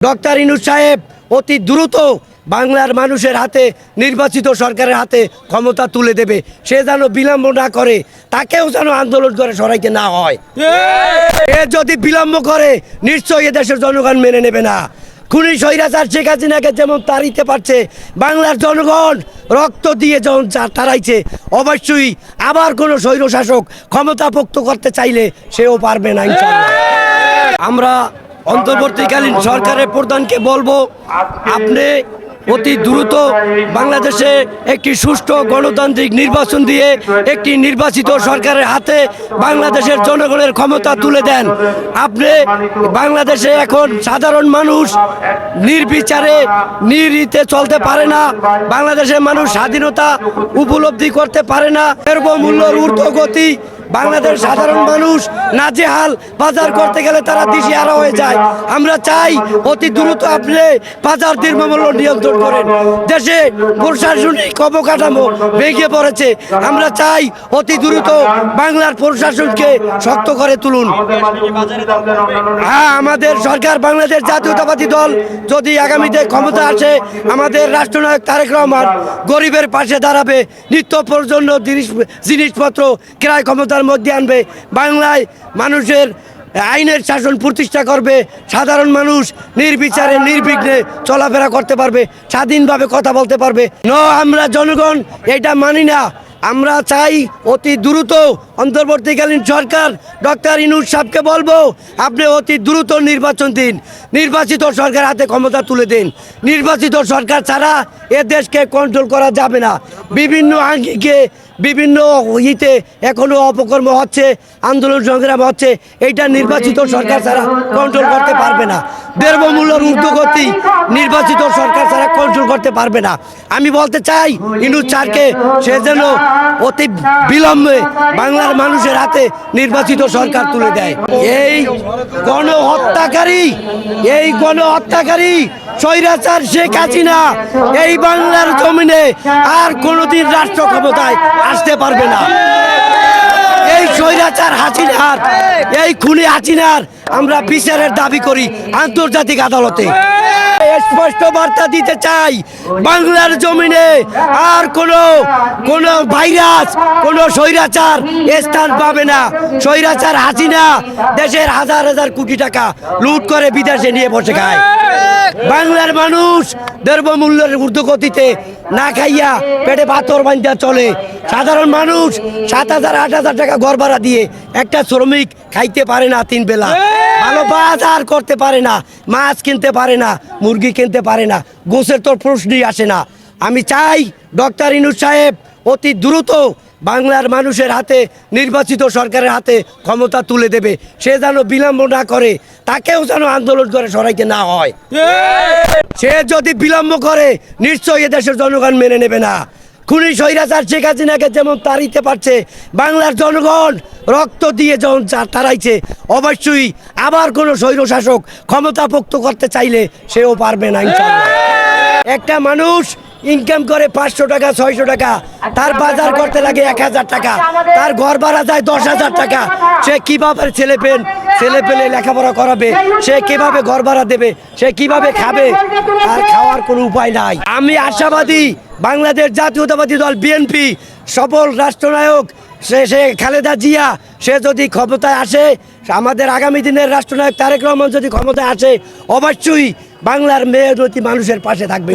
Doctor Yunus সাহেব অতি দ্রুত বাংলার মানুষের হাতে নির্বাচিত সরকারের হাতে ক্ষমতা তুলে দেবে। সে যেন বিলম্ব না করে তাকেও যেন আন্দোলন করে সরাইতে না হয়। এ যদি বিলম্ব করে নিশ্চয়ই এদেশের জনগণ মেনে নেবে না। খুনি স্বৈরাচার শেখ হাসিনাকে যেমন তাড়িতে পারছে বাংলার জনগণ রক্ত দিয়ে যখন চা- তাড়াইছে অবশ্যই আবার কোনো স্বৈর শাসক ক্ষমতা পোক্ত করতে চাইলে সেও পারবে না আমরা অন্তর্বর্তীকালীন সরকারের প্রধানকে বলব, আপনি অতি দ্রুত বাংলাদেশে একটি সুষ্ঠু গণতান্ত্রিক নির্বাচন দিয়ে একটি নির্বাচিত সরকারের হাতে বাংলাদেশের জনগণের ক্ষমতা তুলে দেন। আপনি বাংলাদেশে এখন সাধারণ মানুষ নির্বিচারে, নিরিতে চলতে পারে না। বাংলাদেশের মানুষ স্বাধীনতা উপলব্ধি করতে পারে না। এরকম মূল্যর ঊর্ধ্বগতি বাংলাদেশ সাধারণ মানুষ নাজেহাল বাজার করতে গেলে তারা দিশেহারা হয়ে যায়। আমরা চাই অতি দ্রুত আপনি বাজার দীর্ঘমূল্য নিয়ন্ত্রণ করেন। দেশে প্রশাসনিক অবকাঠামো ভেঙে পড়েছে। আমরা চাই অতি দ্রুত বাংলার প্রশাসনকে শক্ত করে তুলুন। হ্যাঁ আমাদের সরকার বাংলাদেশ জাতীয়তাবাদী দল যদি আগামীতে ক্ষমতা আসে আমাদের রাষ্ট্রনায়ক তারেক রহমান গরিবের পাশে দাঁড়াবে। নিত্য প্রয়োজনীয় জিনিস- জিনিসপত্র ক্রয় ক্ষমতার মধ্যে আনবে। বাংলায় মানুষের আইনের শাসন প্রতিষ্ঠা করবে। সাধারণ মানুষ নির্বিচারে, নির্বিঘ্নে চলাফেরা করতে পারবে, স্বাধীনভাবে কথা বলতে পারবে। ন, আমরা জনগণ, এটা মানি না। আমরা চাই অতি দ্রুত অন্তর্বর্তীকালীন সরকার, ডক্টর ইনুস সাহেবকে বলব, আপনি অতি দ্রুত নির্বাচন দিন। নির্বাচিত সরকার হাতে ক্ষমতা তুলে দিন। নির্বাচিত সরকার ছাড়া এ দেশকে কন্ট্রোল করা যাবে না। বিভিন্ন আঙ্গিকে বিভিন্ন ইতে এখনও অপকর্ম হচ্ছে, আন্দোলন সংগ্রাম হচ্ছে, এইটা নির্বাচিত সরকার ছাড়া কন্ট্রোল করতে পারবে না। দ্রব্যমূল্যের ঊর্ধ্বগতি নির্বাচিত সরকার ছাড়া কন্ট্রোল করতে পারবে না। আমি বলতে চাই ইনুস চারকে, সে যেন অতি বিলম্বে বাংলার মানুষের হাতে নির্বাচিত সরকার তুলে দেয়। এই গণহত্যাকারী এই গণহত্যাকারী স্বৈরাচার শেখ হাসিনা, এই বাংলার জমিনে আর কোনোদিন রাষ্ট্র ক্ষমতায় আসতে পারবে না। এই স্বৈরাচার হাসিনার, এই খুনি হাসিনার আমরা বিচারের দাবি করি আন্তর্জাতিক আদালতে। স্পষ্ট বার্তা দিতে চাই, বাংলার জমিনে আর কোনো, কোন ভাইরাস, কোন স্বৈরাচার স্থান পাবে না। স্বৈরাচার হাসিনা দেশের হাজার হাজার কোটি টাকা লুট করে বিদেশে নিয়ে বসে খায়। বাংলার মানুষ দ্রব্যমূল্যের ঊর্ধ্বগতিতে না খাইয়া পেটে পাথর বান্ধা চলে। সাধারণ মানুষ সাত হাজার, আট হাজার টাকা ঘর ভাড়া দিয়ে একটা শ্রমিক খাইতে পারে না তিন বেলা। ভালো বাজার করতে পারে না মাছ কিনতে পারে না মুরগি কিনতে পারে না গোসের তোর প্রশ্নই আসে না। আমি চাই ডক্টর ইনুস সাহেব অতি দ্রুত বাংলার মানুষের হাতে নির্বাচিত সরকারের হাতে ক্ষমতা তুলে দেবে। সে যেন বিলম্ব না করে তাকেও যেন আন্দোলন করে সরাইতে না হয়। সে যদি বিলম্ব করে নিশ্চয়ই এদেশের জনগণ মেনে নেবে না। খুনি স্বৈরাচার শেখ হাসিনাকে যেমন তাড়িতে পারছে, বাংলার জনগণ রক্ত দিয়ে যখন চা- তাড়াইছে, অবশ্যই আবার কোনো স্বৈর শাসক ক্ষমতা করতে চাইলে সেও পারবে না একটা মানুষ ইনকাম করে পাঁচশো টাকা, ছয়শো টাকা, তার বাজার করতে লাগে এক হাজার টাকা, তার ঘর ভাড়া যায় দশ হাজার টাকা। সে কীভাবে ছেলে পেন? ছেলে পেলে লেখাপড়া করাবে, সে কীভাবে ঘর ভাড়া দেবে, সে কীভাবে খাবে আর খাওয়ার কোনো উপায় নাই আমি আশাবাদী বাংলাদেশ জাতীয়তাবাদী দল বিএনপি সফল রাষ্ট্রনায়ক, সে সে খালেদা জিয়া, সে যদি ক্ষমতায় আসে, আমাদের আগামী দিনের রাষ্ট্রনায়ক তারেক রহমান যদি ক্ষমতায় আসে, অবশ্যই বাংলার মেয়রতি মানুষের পাশে থাকবে।